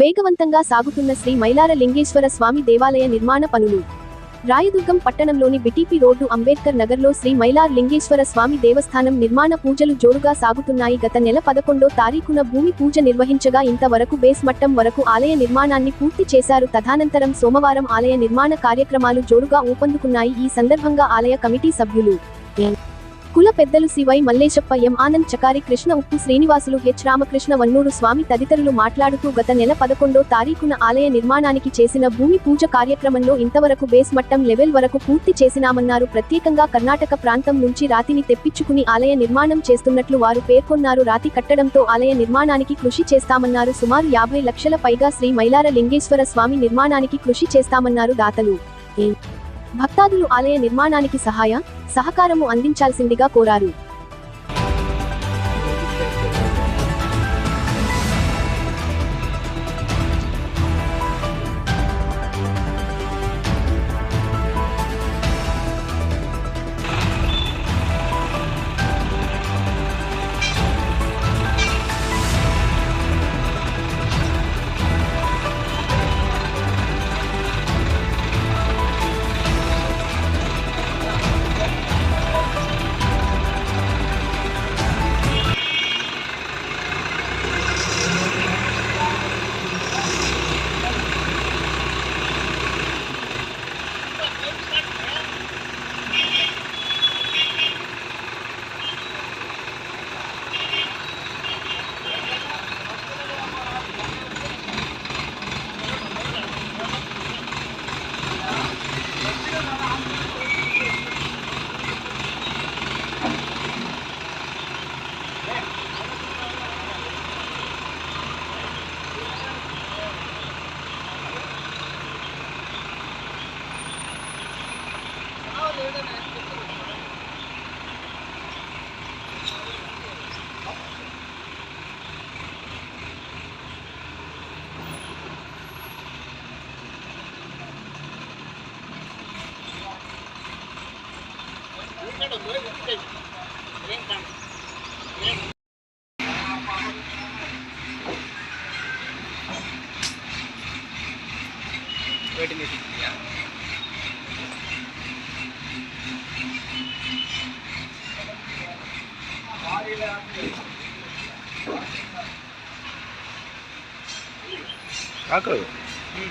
వేగవంతంగా సాగుతున్న శ్రీ మైలార లింగేశ్వర స్వామి దేవాలయ నిర్మాణ పనులు. రాయదుర్గం పట్టణంలోని బిటిపి రోడ్డు అంబేద్కర్ నగర్లో శ్రీ మైలార్ లింగేశ్వర స్వామి దేవస్థానం నిర్మాణ పూజలు జోరుగా సాగుతున్నాయి. గత నెల పదకొండో తారీఖున భూమి పూజ నిర్వహించగా ఇంతవరకు బేస్ మట్టం వరకు ఆలయ నిర్మాణాన్ని పూర్తి చేశారు. తదనంతరం సోమవారం ఆలయ నిర్మాణ కార్యక్రమాలు జోరుగా ఊపందుకున్నాయి. ఈ సందర్భంగా ఆలయ కమిటీ సభ్యులు కుల పెద్దలు C Y Mallesappa M Anand Chakari Krishna Uppu Srinivasulu H Ramakrishna Vannuru Swamy తదితరులు మాట్లాడుతూ గత నెల పదకొండో తారీఖున ఆలయ నిర్మాణానికి చేసిన భూమి పూజ కార్యక్రమంలో ఇంతవరకు బేస్ మట్టం లెవెల్ వరకు పూర్తి చేసినామన్నారు. ప్రత్యేకంగా కర్ణాటక ప్రాంతం నుంచి రాతిని తెప్పించుకుని ఆలయ నిర్మాణం చేస్తున్నట్లు వారు పేర్కొన్నారు. రాతి కట్టడంతో ఆలయ నిర్మాణానికి కృషి చేస్తామన్నారు. సుమారు యాభై లక్షల పైగా శ్రీ మైలార లింగేశ్వర స్వామి నిర్మాణానికి కృషి చేస్తామన్నారు దాతలు. ఎన్. భక్తాదులు ఆలయ నిర్మాణానికి సహాయ సహకారము అందించాల్సిందిగా కోరారు. tầng mới của tỉnh Nguyễn Bằng Wait a minute. Yeah. Aku. Hmm.